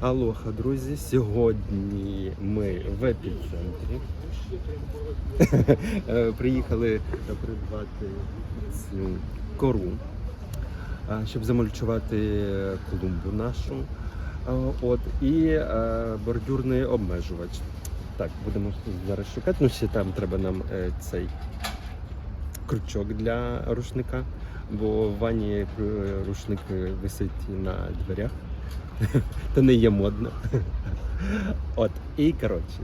Алоха, друзі. Сьогодні ми в епіцентрі. Е, Приїхали придбати цю кору, е, щоб замульчувати клумбу нашу. Е, От, і бордюрний обмежувач. Так, будемо зараз шукати. Ну, ще там треба нам цей крючок для рушника, бо в ванні рушник висить на дверях. Та не є модно. От, і коротше,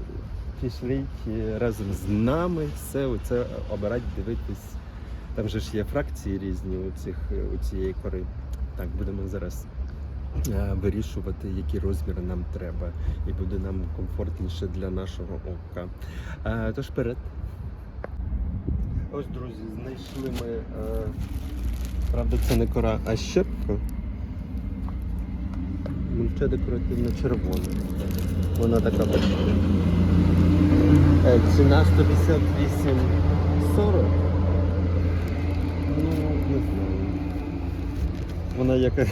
пішли разом з нами все оце обирати, дивитись. Там же ж є фракції різні у, цих, у цієї кори. Так, будемо зараз е, вирішувати, які розміри нам треба, і буде нам комфортніше для нашого ока. Е, Тож вперед. Ось, друзі, знайшли ми. Е, правда, це не кора, а щепка. Мульча декоративно червона. Вона така бачите. Е, Ціна 158,40. Ну, не знаю. Вона яка,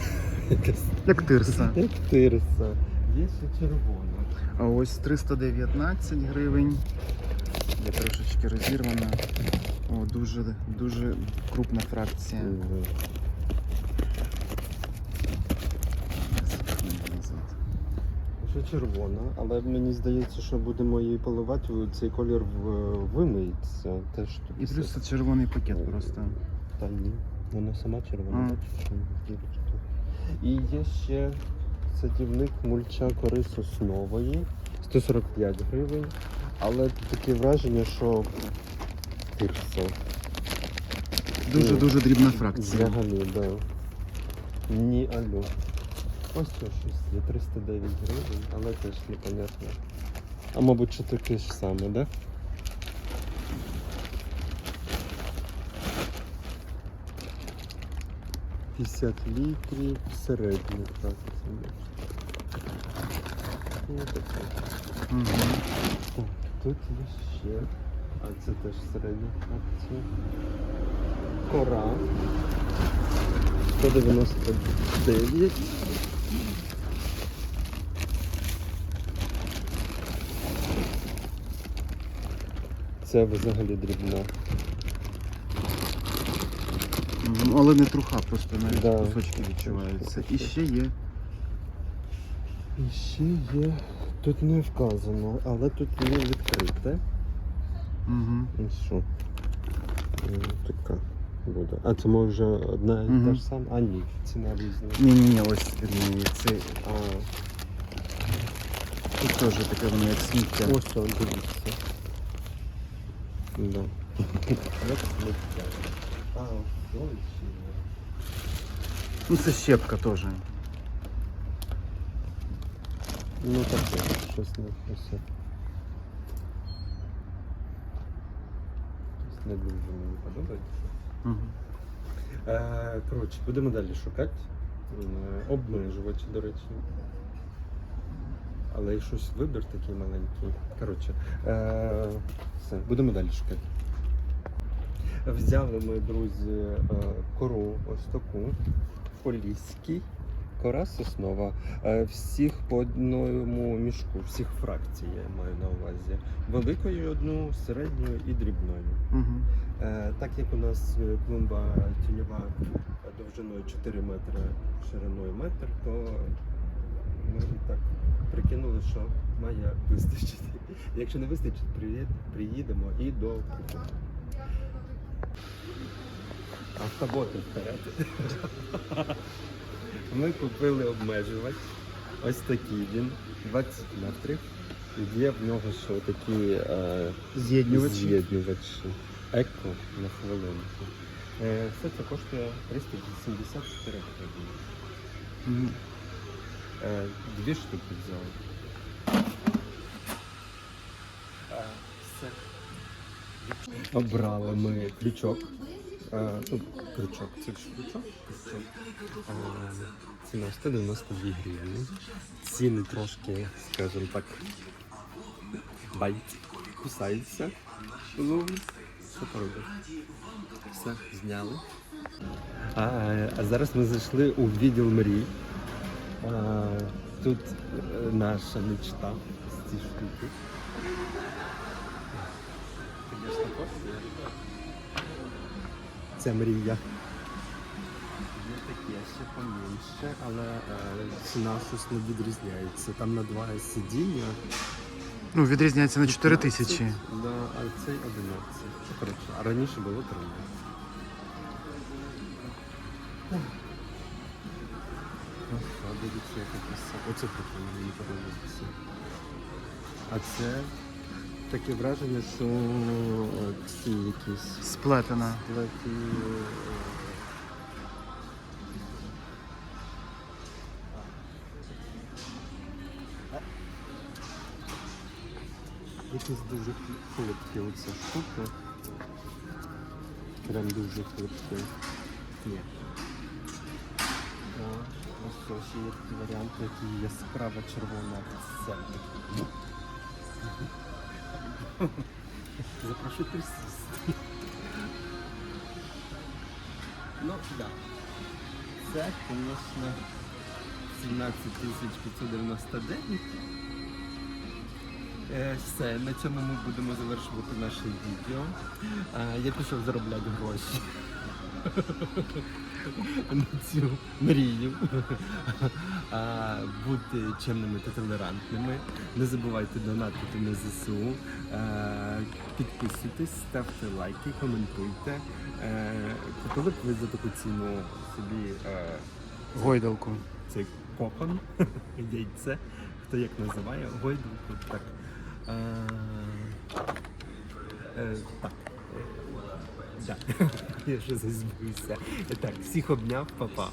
якась Як тирса. як тирса. Є ще червона. А ось 319 гривень. Я трошечки розірвана. О, дуже, дуже крупна фракція. Мгм. Назад. Ще червона, але мені здається, що будемо її поливати, цей колір вимиється. Теж тут І плюс це червоний пакет просто. Та ні, вона сама червона, А. бачиш. І є ще садівник мульча кори соснової, 145 гривень, але таке враження, що тирса. Дуже Ну, дуже дрібна фракція. Взагалі, да. Ні, алло. Ось це щось є 309 гривень, але теж непонятно. А мабуть, що таке ж саме, да? П'ятдесят літрів фракції. Ну, таке. Так, тут є ще. А це теж середня фракція. Кора. 199. Це взагалі дрібна. Мгм. Але не труха, просто навіть Да. кусочки відчуваються. І ще є. І ще є. Тут не вказано, але тут є відкрите. Угу. І що? Така буде. А це може одна і та Мгм. ж сама? А ні, ціна різна. Ні-ні-ні, ось вірні, це А, тут теж таке воно як сміття. ось он, дивіться. Да. Як сміття. А, ось ще є. Ну це щепка теж. Ну таке, щось не все. Щось не дуже мені подобається. Угу. Е, коротше, будемо далі шукати. Е, Обмежувачі, до речі. Але і щось вибір такий маленький. Коротше, е, все, будемо далі шукати. Взяли ми, друзі, е, кору ось таку. Поліський. Кора соснова. Е, Всіх по одному мішку, всіх фракцій я маю на увазі. Великою одну, середньою і дрібною. Угу. Так як у нас клумба тіньова довжиною 4 метри, шириною метр, то ми так прикинули, що має вистачити. Якщо не вистачить, приїд- приїдемо і до купу. Автоботи вперед. Ми купили обмежувач. Ось такий він, 20 метрів. І є в нього ще такі е, З'єднювачі. З'єднувачі. Еко на хвилинку. Е, Все це коштує 384 гривні. Е, Дві штуки взяли. Обрали ми крючок. Е, Ну, крючок, це крючок. Е, Ціна 192 гривні. Ціни трошки, скажімо так, байт, кусаються. Ну, що поробиш? Все, зняли. А, а зараз ми зайшли у відділ мрій. А, тут е, наша мечта з ці штуки. Це мрія. Є такі ще поменше, але е, ціна щось не відрізняється. Там на два сидіння. Ну, відрізняється на 4 тисячі. Да, а цей 11. Коротше, а раніше було 13. А дивіться, як якісь. Оце прикольно, мені подобається. А це таке враження, що е, ці якісь Сплетена. платі. Якісь дуже хлипкі оця штука. Прям дуже хлипкі. Ні. Да. Ось що ще є такі варіанти, які яскрава червона центр. Запрошую присісти. Ну, да. Це, звісно, 17 599. Е, Все, на цьому ми будемо завершувати наше відео. Е, Я пішов заробляти гроші на цю мрію. А, Будьте чемними та толерантними. Не забувайте донатити на ЗСУ. Підписуйтесь, ставте лайки, коментуйте. Е, Купили б ви за таку ціну собі е, Гойдалку. цей кокон, яйце, хто як називає, гойдалку, так. Е, так. Да. Я вже збився. Так, всіх обняв, папа.